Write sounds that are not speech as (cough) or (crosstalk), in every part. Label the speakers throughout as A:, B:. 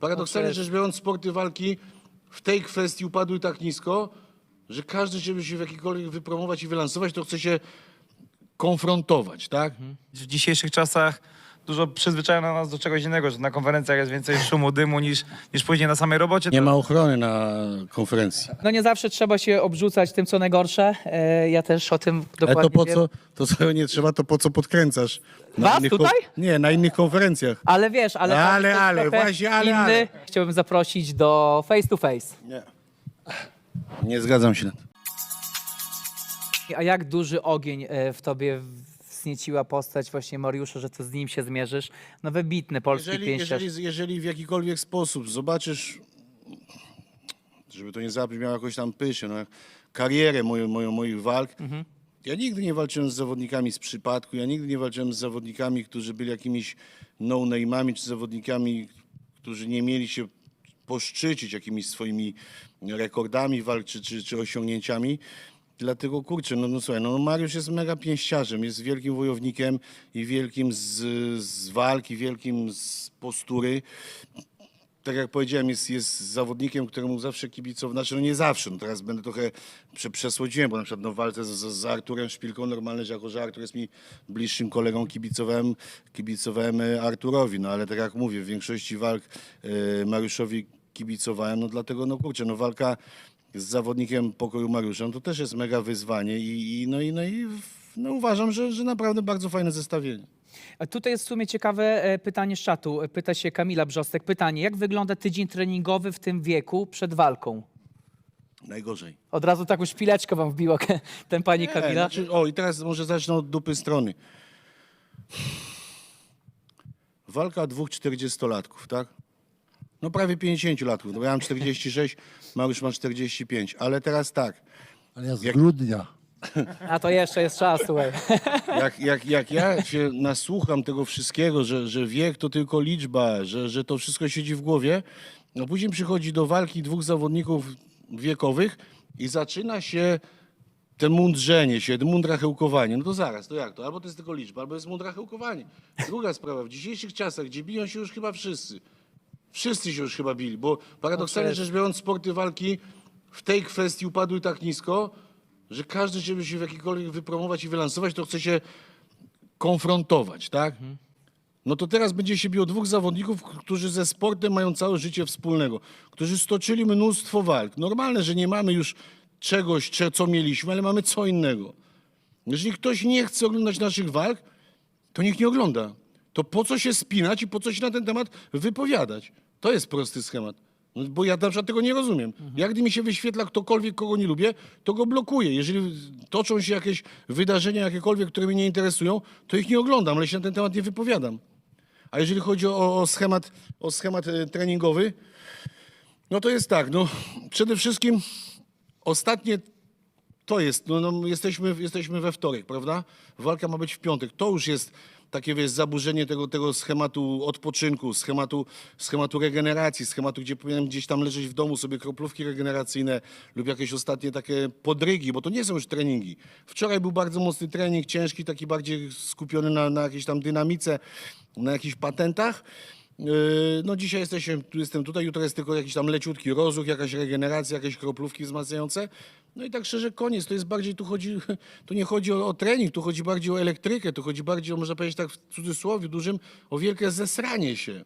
A: Paradoksalnie rzecz biorąc, sporty walki w tej kwestii upadły tak nisko, że każdy, żeby się w jakikolwiek wypromować i wylansować, to chce się konfrontować, tak?
B: W dzisiejszych czasach dużo przyzwyczajono nas do czegoś innego, że na konferencjach jest więcej szumu, dymu niż, niż później na samej robocie.
A: Nie ma ochrony na konferencji.
C: No nie zawsze trzeba się obrzucać tym, co najgorsze. E, Ja też o tym
A: Ale
C: dokładnie
A: to po
C: wiem.
A: co, to co nie trzeba, to po co podkręcasz? Na
C: Was
A: innych
C: tutaj?
A: Nie, na innych konferencjach.
C: Ale wiesz, ale...
A: Ale,
C: jest
A: ale,
C: trochę
A: właśnie, ale,
C: inny.
A: ale.
C: Chciałbym zaprosić do face to face.
A: Nie. Nie zgadzam się.
C: A jak duży ogień e, w tobie wznieciła postać właśnie Mariusza, że to z nim się zmierzysz? No wybitny polski
A: Jeżeli,
C: pięściarz.
A: jeżeli, jeżeli w jakikolwiek sposób zobaczysz, żeby to nie zabrzmiało jakoś tam pysze, no, karierę moją, moją, moich walk, ja nigdy nie walczyłem z zawodnikami z przypadku, ja nigdy nie walczyłem z zawodnikami, którzy byli jakimiś no-name'ami, czy zawodnikami, którzy nie mieli się poszczycić jakimiś swoimi rekordami walk, czy, czy, czy osiągnięciami. Dlatego kurczę, no, no słuchaj, no Mariusz jest mega pięściarzem, jest wielkim wojownikiem i wielkim z, z walki, wielkim z postury. Tak jak powiedziałem, jest, jest zawodnikiem, któremu zawsze kibicował, znaczy no nie zawsze, no teraz będę trochę prze, przesłodziłem, bo na przykład no, walce z, z, Arturem Szpilką normalne, że jako że Artur jest mi bliższym kolegą, kibicowałem, kibicowałem Arturowi, no ale tak jak mówię, w większości walk e, Mariuszowi kibicowałem, no dlatego no kurczę, no walka z zawodnikiem pokoju Mariuszem to też jest mega wyzwanie i, i no i, no, i no, uważam, że, że naprawdę bardzo fajne zestawienie.
C: A Tutaj jest w sumie ciekawe e, pytanie z czatu. Pyta się Kamila Brzostek. Pytanie, jak wygląda tydzień treningowy w tym wieku przed walką?
A: Najgorzej.
C: Od razu taką szpileczkę wam wbiła (laughs) ten pani
A: Nie,
C: Kamila.
A: Znaczy, o, i teraz może zacznę od dupy strony. Walka dwóch 40-latków, tak? No prawie 50-latków. No, ja mam 46, Mariusz ma 45. Ale teraz tak,
D: Ale ja z
A: Jak-
D: grudnia.
C: A to jeszcze jest czas, słuchaj. (laughs)
A: jak, jak, jak ja się nasłucham tego wszystkiego, że, że wiek to tylko liczba, że, że to wszystko siedzi w głowie, no później przychodzi do walki dwóch zawodników wiekowych i zaczyna się te mądrzenie się, mundrachełkowanie. No to zaraz, to jak to? Albo to jest tylko liczba, albo jest mundrachełkowanie. Druga sprawa, w dzisiejszych czasach, gdzie biją się już chyba wszyscy, wszyscy się już chyba bili, bo paradoksalnie
C: No
A: rzecz biorąc, sporty walki w tej kwestii upadły tak nisko, że każdy, żeby się w jakikolwiek wypromować i wylansować, to chce się konfrontować, tak? No to teraz będzie się biło dwóch zawodników, którzy ze sportem mają całe życie wspólnego, którzy stoczyli mnóstwo walk. Normalne, że nie mamy już czegoś, cze- co mieliśmy, ale mamy co innego. Jeżeli ktoś nie chce oglądać naszych walk, to niech nie ogląda. To po co się spinać i po co się na ten temat wypowiadać? To jest prosty schemat. No, Bo ja na przykład tego nie rozumiem. Jak gdy mi się wyświetla ktokolwiek, kogo nie lubię, to go blokuję. Jeżeli toczą się jakieś wydarzenia jakiekolwiek, które mnie nie interesują, to ich nie oglądam, ale się na ten temat nie wypowiadam. A jeżeli chodzi o, o schemat, o schemat e, treningowy, no to jest tak, no przede wszystkim ostatnie to jest, no, no jesteśmy, jesteśmy we wtorek, prawda? Walka ma być w piątek. To już jest takie, wiesz, zaburzenie tego, tego schematu odpoczynku, schematu, schematu regeneracji, schematu, gdzie powinienem gdzieś tam leżeć w domu sobie kroplówki regeneracyjne lub jakieś ostatnie takie podrygi, bo to nie są już treningi. Wczoraj był bardzo mocny trening, ciężki, taki bardziej skupiony na, na jakiejś tam dynamice, na jakichś patentach. Yy, No dzisiaj jesteśmy, jestem tutaj, jutro jest tylko jakiś tam leciutki rozruch, jakaś regeneracja, jakieś kroplówki wzmacniające. No i tak szczerze koniec, to jest bardziej, tu chodzi, (laughs) tu nie chodzi o, o trening, tu chodzi bardziej o elektrykę, tu chodzi bardziej o, można powiedzieć tak w cudzysłowie dużym, o wielkie zesranie się.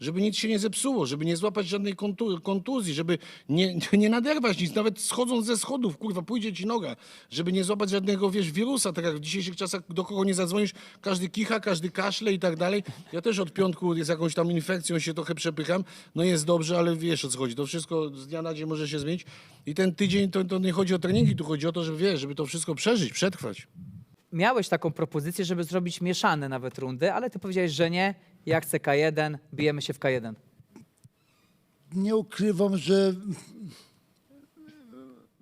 A: Żeby nic się nie zepsuło, żeby nie złapać żadnej kontu, kontuzji, żeby nie, (laughs) nie naderwać nic, nawet schodząc ze schodów, kurwa, pójdzie ci noga, żeby nie złapać żadnego, wiesz, wirusa, tak jak w dzisiejszych czasach, do kogo nie zadzwonisz, każdy kicha, każdy kaszle i tak dalej. Ja też od piątku z jakąś tam infekcją się trochę przepycham, no jest dobrze, ale wiesz o co chodzi, to wszystko z dnia na dzień może się zmienić i ten tydzień to, to nie chodzi o treningi, tu chodzi o to, żeby wiesz, żeby to wszystko przeżyć, przetrwać.
C: Miałeś taką propozycję, żeby zrobić mieszane nawet rundy, ale ty powiedziałeś, że nie. Ja chcę K1, bijemy się w K1.
D: Nie ukrywam, że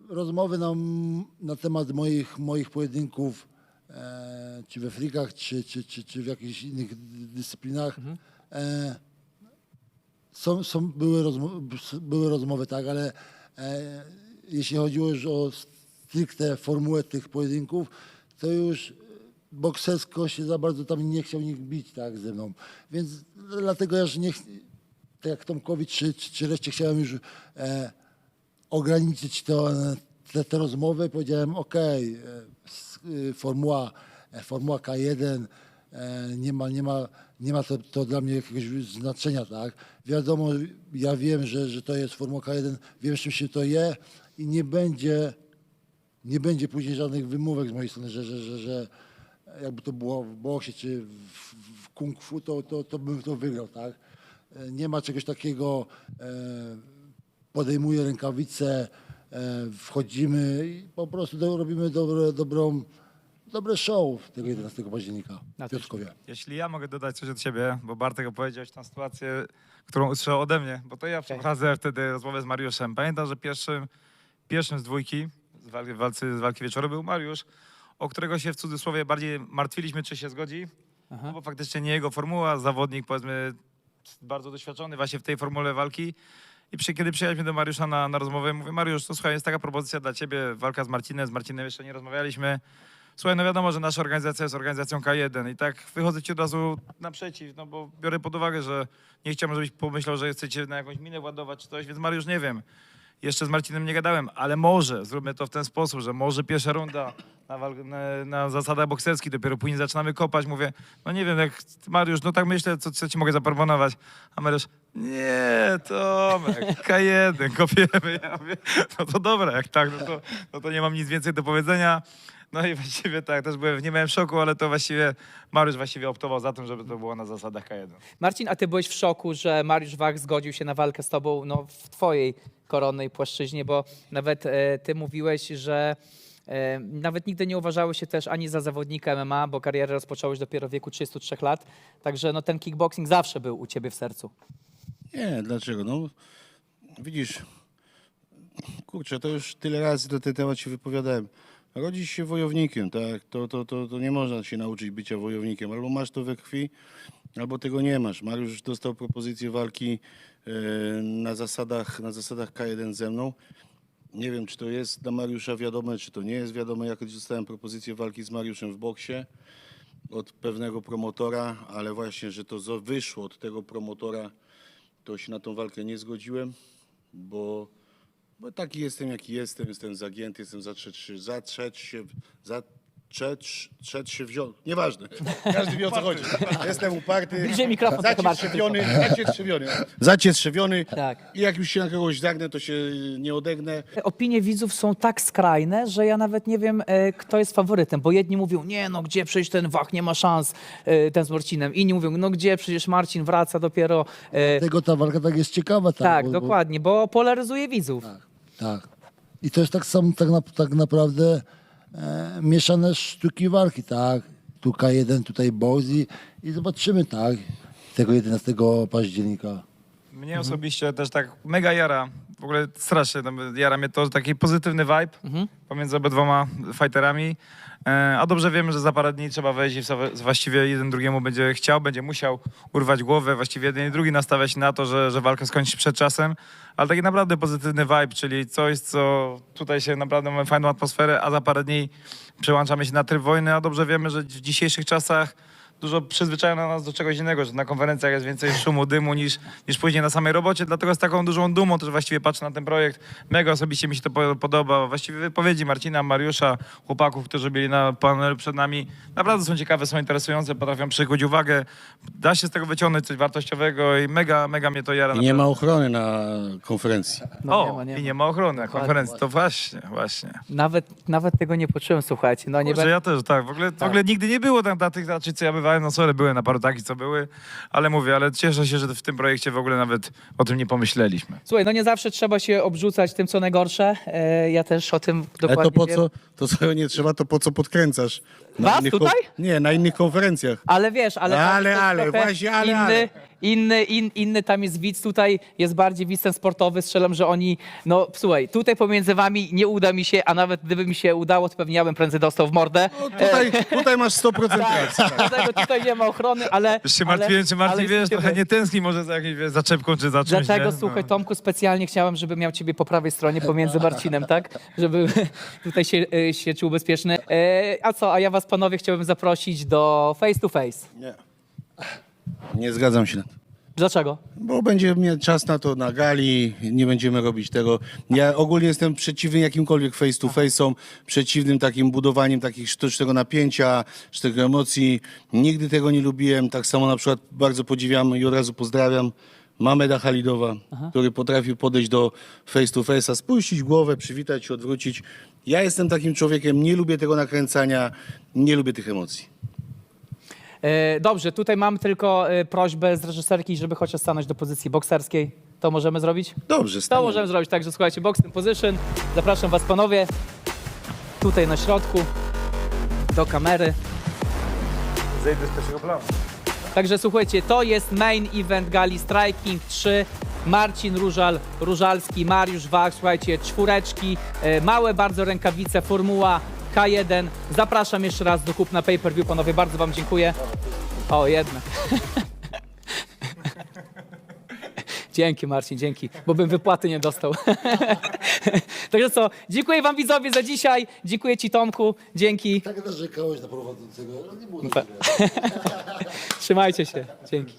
D: rozmowy na, na temat moich, moich pojedynków, e, czy we frikach, czy, czy, czy, czy w jakichś innych dyscyplinach, e, są, są, były, rozmo- były rozmowy, tak, ale e, jeśli chodziło już o stricte formułę tych pojedynków, to już boksersko się za bardzo tam nie chciał nikt bić tak ze mną. Więc dlatego ja już nie, tak jak Tomkowi czy, czy, czy reszcie chciałem już e, ograniczyć to, e, te, te rozmowy. Powiedziałem, ok, formuła, e, formuła K1 e, nie ma, nie ma, nie ma to, to dla mnie jakiegoś znaczenia, tak? Wiadomo, ja wiem, że, że to jest formuła K1, wiem, czym się to je i nie będzie, nie będzie później żadnych wymówek z mojej strony, że, że, że, że jakby to było w boksie czy w, w kung fu, to, to, to bym to wygrał, tak? E, Nie ma czegoś takiego, e, podejmuję rękawice, e, wchodzimy i po prostu do, robimy dobre, dobrą, dobre show tego 11 października
C: Na
D: w Piotrkowie.
B: Jeśli ja mogę dodać coś od siebie, bo Bartek opowiedziałeś tam sytuację, którą usłyszał ode mnie, bo to ja przeprowadzę wtedy rozmowę z Mariuszem. Pamiętam, że pierwszym, pierwszym z dwójki z walki, w walce, z walki wieczoru był Mariusz, o którego się w cudzysłowie bardziej martwiliśmy, czy się zgodzi, no bo faktycznie nie jego formuła, zawodnik powiedzmy bardzo doświadczony właśnie w tej formule walki. I przy, kiedy przyjechaliśmy do Mariusza na, na rozmowę, mówię, Mariusz, to słuchaj, jest taka propozycja dla ciebie, walka z Marcinem, z Marcinem jeszcze nie rozmawialiśmy. Słuchaj, no wiadomo, że nasza organizacja jest organizacją K1 i tak wychodzę ci od razu naprzeciw, no bo biorę pod uwagę, że nie chciałbym, żebyś pomyślał, że chcecie na jakąś minę ładować czy coś, więc Mariusz, nie wiem. Jeszcze z Marcinem nie gadałem, ale może zróbmy to w ten sposób, że może pierwsza runda na, na, na zasadach bokserskich, dopiero później zaczynamy kopać. Mówię, no nie wiem, jak Mariusz, no tak myślę, co, co ci mogę zaproponować. A Mariusz, nie, Tomek, (laughs) K1, kopiemy. Ja mówię, no to dobra, jak tak, no to, no to nie mam nic więcej do powiedzenia. No i właściwie tak, też byłem w niemałym szoku, ale to właściwie Mariusz właściwie optował za tym, żeby to było na zasadach K1.
C: Marcin, a ty byłeś w szoku, że Mariusz Wach zgodził się na walkę z tobą no, w twojej koronnej płaszczyźnie, bo nawet e, ty mówiłeś, że nawet nigdy nie uważałeś się też ani za zawodnika MMA, bo karierę rozpocząłeś dopiero w wieku 33 lat, także no, ten kickboxing zawsze był u ciebie w sercu.
A: Nie, dlaczego? No, widzisz, kurczę, to już tyle razy na ten temat się wypowiadałem. Rodzisz się wojownikiem, tak? To, to, to, to nie można się nauczyć bycia wojownikiem. Albo masz to we krwi, albo tego nie masz. Mariusz dostał propozycję walki e, na, zasadach, na zasadach K1 ze mną. Nie wiem, czy to jest dla Mariusza wiadome, czy to nie jest wiadome. Jak dostałem propozycję walki z Mariuszem w boksie od pewnego promotora, ale właśnie, że to wyszło od tego promotora, to się na tą walkę nie zgodziłem, bo, bo taki jestem, jaki jestem, jestem zagięty, jestem zatrzeć zatrzeć się, trzeć się wziąć, nieważne, każdy wie o co chodzi. Jestem uparty,
C: Bliżej mikrofon Marcin,
A: zacietrzewiony, zacietrzewiony, zacietrzewiony
C: Tak.
A: i jak już się na kogoś zagnę, to się nie odegnę.
C: Opinie widzów są tak skrajne, że ja nawet nie wiem, e, kto jest faworytem, bo jedni mówią, nie no, gdzie przecież ten Wach nie ma szans, e, ten z Marcinem, inni mówią, no gdzie przecież Marcin wraca dopiero. E,
D: Tego ta walka tak jest ciekawa. Tak,
C: tak,
D: bo- bo-
C: dokładnie, bo polaryzuje widzów.
D: Tak. I to jest tak samo tak, na, tak naprawdę e, mieszane sztuki walki, tak. Tu K1, tutaj box i, i zobaczymy, tak, tego 11 października.
B: Mnie osobiście też tak mega jara, w ogóle strasznie no, jara mnie to, że taki pozytywny vibe pomiędzy obydwoma fighterami. E, a dobrze wiemy, że za parę dni trzeba wejść i właściwie jeden drugiemu będzie chciał, będzie musiał urwać głowę, właściwie jeden i drugi nastawia się na to, że, że walkę skończy przed czasem, ale taki naprawdę pozytywny vibe, czyli coś, co tutaj się naprawdę mamy fajną atmosferę, a za parę dni przełączamy się na tryb wojny, a dobrze wiemy, że w dzisiejszych czasach dużo przyzwyczajono nas do czegoś innego, że na konferencjach jest więcej szumu, dymu niż, niż później na samej robocie, dlatego z taką dużą dumą też właściwie patrzę na ten projekt. Mega osobiście mi się to po- podoba. Właściwie wypowiedzi Marcina, Mariusza, chłopaków, którzy byli na panelu przed nami, naprawdę są ciekawe, są interesujące, potrafią przykuć uwagę. Da się z tego wyciągnąć coś wartościowego i mega, mega mnie to jara.
A: I nie ma ochrony na konferencji.
C: No,
B: o,
C: nie ma, nie
B: i
C: ma.
B: nie ma ochrony na konferencji. To właśnie, właśnie.
C: Nawet, nawet tego nie poczułem, słuchajcie. No, nie
B: Kurczę,
C: będę-
B: ja też, tak. W ogóle, w ogóle nigdy nie było tam na tych raczej, co ja bywałem. No sorry, były na paru takich, co były, ale mówię, ale cieszę się, że w tym projekcie w ogóle nawet o tym nie pomyśleliśmy.
C: Słuchaj, no nie zawsze trzeba się obrzucać tym, co najgorsze. E, ja też o tym
A: Ale
C: dokładnie
A: to po
C: wiem.
A: co, to co nie trzeba, to po co podkręcasz?
C: Was
A: innych
C: tutaj?
A: Nie, na innych konferencjach.
C: Ale wiesz, ale...
A: Ale,
C: jest
A: ale,
C: trochę
A: właśnie, ale,
C: inny,
A: ale.
C: Inny, in, inny tam jest widz, tutaj jest bardziej widz ten sportowy. Strzelam, że oni... No słuchaj, tutaj pomiędzy wami nie uda mi się, a nawet gdyby mi się udało, to pewnie ja bym prędzej dostał w mordę.
A: No, tutaj, tutaj masz 100% (laughs)
C: Tak,
A: racji.
C: dlatego tutaj nie ma ochrony, ale...
B: Już się
C: ale-
B: martwiłem, czy Marcin,
C: ale
B: wiesz, trochę nie tęskni może za jakimś wiesz, zaczepką czy za czymś,
C: Dlatego
B: nie?
C: słuchaj,
B: No.
C: Tomku, specjalnie chciałem, żeby miał ciebie po prawej stronie pomiędzy Marcinem, tak? Żeby (laughs) tutaj się, e, się czuł bezpieczny. E, a co, a ja was panowie chciałbym zaprosić do face to face.
A: Nie. Nie zgadzam się na to.
C: Dlaczego?
A: Bo będzie mieć czas na to na gali, nie będziemy robić tego. Ja ogólnie jestem przeciwny jakimkolwiek face to face'om, przeciwnym takim budowaniem takich sztucznego napięcia, sztucznych emocji. Nigdy tego nie lubiłem. Tak samo na przykład bardzo podziwiam i od razu pozdrawiam Mameda Halidowa, który potrafił podejść do face to face'a, spuścić głowę, przywitać się, odwrócić. Ja jestem takim człowiekiem, nie lubię tego nakręcania, nie lubię tych emocji.
C: E, Dobrze, tutaj mam tylko e, prośbę z reżyserki, żeby chociaż stanąć do pozycji bokserskiej. To możemy zrobić?
A: Dobrze,
C: To
A: staniemy.
C: możemy zrobić, także słuchajcie, boxing position. Zapraszam was panowie. Tutaj na środku. Do kamery.
B: Zejdę z pierwszego planu.
C: Także słuchajcie, to jest main event gali Striking 3. Marcin Różal, Różalski, Mariusz Wach, słuchajcie, czwóreczki, e, małe bardzo rękawice, formuła K1. Zapraszam jeszcze raz do kupna pay-per-view, panowie, bardzo wam dziękuję. O, jednak. (laughs) Dzięki Marcin, dzięki, bo bym wypłaty nie dostał. (laughs) Także co, dziękuję wam widzowie za dzisiaj, dziękuję ci Tomku, dzięki,
D: Tak narzekałeś na prowadzącego, ale nie było (laughs)
C: Trzymajcie się, dzięki.